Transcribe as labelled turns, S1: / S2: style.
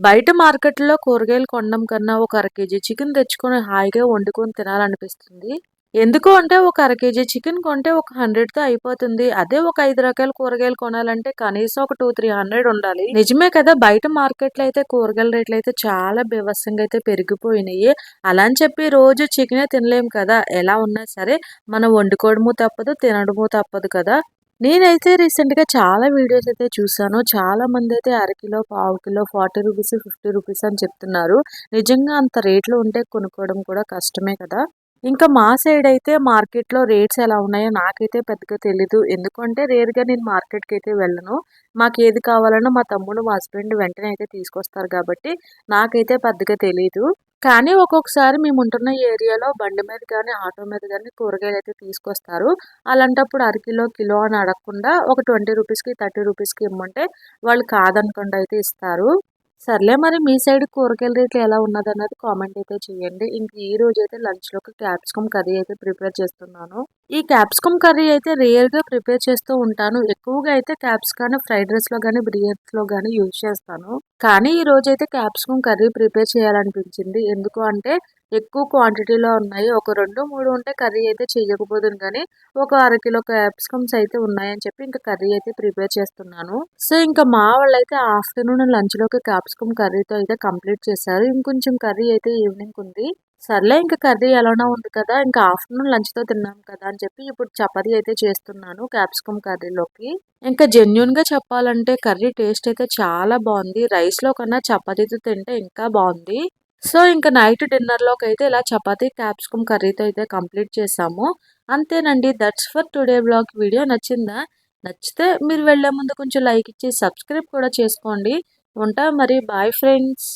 S1: బయట మార్కెట్‌లో కూరగాయలు కొనడం కన్నా ఒక అర కేజీ చికెన్ తెచ్చుకొని హాయిగా వండుకొని తినాలనిపిస్తుంది. ఎందుకు అంటే ఒక అర కేజీ చికెన్ కొంటే ఒక 100తో అయిపోతుంది. అదే ఒక ఐదు రకాల కూరగాయలు కొనాలంటే కనీసం ఒక 2, 300 ఉండాలి. నిజమే కదా! బయట మార్కెట్‌లో అయితే కూరగాయల రేట్లు అయితే చాలా బీభత్సంగా అయితే పెరిగిపోయినాయి. అలా అని చెప్పి రోజు చికెనే తినలేము కదా! ఎలా ఉన్నా సరే మనం వండుకోవడము తప్పదు, తినడము తప్పదు కదా! నేనైతే రీసెంట్‌గా చాలా వీడియోస్ అయితే చూసాను. చాలా మంది అయితే అరకిలో, పావు కిలో 40 రూపీస్, 50 రూపీస్ అని చెప్తున్నారు. నిజంగా అంత రేట్లు ఉంటే కొనుక్కోవడం కూడా కష్టమే కదా! ఇంకా మా సైడ్ అయితే మార్కెట్‌లో రేట్స్ ఎలా ఉన్నాయో నాకైతే పెద్దగా తెలీదు. ఎందుకంటే రేర్‌గా నేను మార్కెట్‌కి అయితే వెళ్ళను. మాకు ఏది కావాలన్నా మా తమ్ముడు, మా హస్బెండ్ వెంటనే అయితే తీసుకొస్తారు కాబట్టి నాకైతే పెద్దగా తెలీదు. కానీ ఒక్కొక్కసారి మేము ఉంటున్న ఏరియాలో బండి మీద కానీ ఆటో మీద కానీ కూరగాయలు అయితే తీసుకొస్తారు. అలాంటప్పుడు అరకిలో, కిలో అని అడగకుండా ఒక 20 రూపీస్‌కి, 30 రూపీస్‌కి ఇమ్మంటే వాళ్ళు కాదనకుండా అయితే ఇస్తారు. సర్లే మరి మీ సైడ్ కూరగాయల రేట్లు ఎలా ఉన్నదన్నది కామెంట్ అయితే చేయండి. ఇంక ఈ రోజైతే లంచ్‌లోకి క్యాప్సికమ్ కర్రీ అయితే ప్రిపేర్ చేస్తున్నాను. ఈ క్యాప్సికమ్ కర్రీ అయితే రేర్‌గా ప్రిపేర్ చేస్తూ ఉంటాను. ఎక్కువగా అయితే క్యాప్సికాన్ని ఫ్రైడ్ రైస్‌లో కానీ బిర్యానీస్‌లో కానీ యూజ్ చేస్తాను. కానీ ఈ అయితే క్యాప్సికమ్ కర్రీ ప్రిపేర్ చేయాలనిపించింది. ఎందుకు అంటే ఎక్కువ క్వాంటిటీలో ఉన్నాయి. ఒక 2, 3 ఉంటే కర్రీ అయితే చేయకపోతుంది కానీ ఒక అరకిలో క్యాప్సికమ్స్ అయితే ఉన్నాయని చెప్పి ఇంకా కర్రీ అయితే ప్రిపేర్ చేస్తున్నాను. సో, ఇంకా మా వాళ్ళైతే ఆఫ్టర్‌నూన్ లంచ్‌లోకి క్యాప్సికమ్ కర్రీతో అయితే కంప్లీట్ చేశారు. ఇంకొంచెం కర్రీ అయితే ఈవినింగ్ ఉంది. సర్లే ఇంకా కర్రీ ఎలానో ఉంది కదా! ఇంకా ఆఫ్టర్‌నూన్ లంచ్‌తో తిన్నాం కదా! అని చెప్పి ఇప్పుడు చపాతీ అయితే చేస్తున్నాను క్యాప్సికమ్ కర్రీలోకి. ఇంకా జెన్యున్గా చెప్పాలంటే కర్రీ టేస్ట్ అయితే చాలా బాగుంది రైస్‌లో కన్నా చపాతీతో తింటే ఇంకా బాగుంది సో, ఇంకా నైట్ డిన్నర్‌లోకి అయితే ఇలా చపాతీ, క్యాప్సికమ్ కర్రీతో అయితే కంప్లీట్ చేసాము అంతేనండి. That's for today blog video నచ్చిందా? నచ్చితే మీరు వెళ్ళే ముందు కొంచెం లైక్ ఇచ్చి సబ్స్క్రైబ్ కూడా చేసుకోండి. ఉంటా మరి. Bye friends.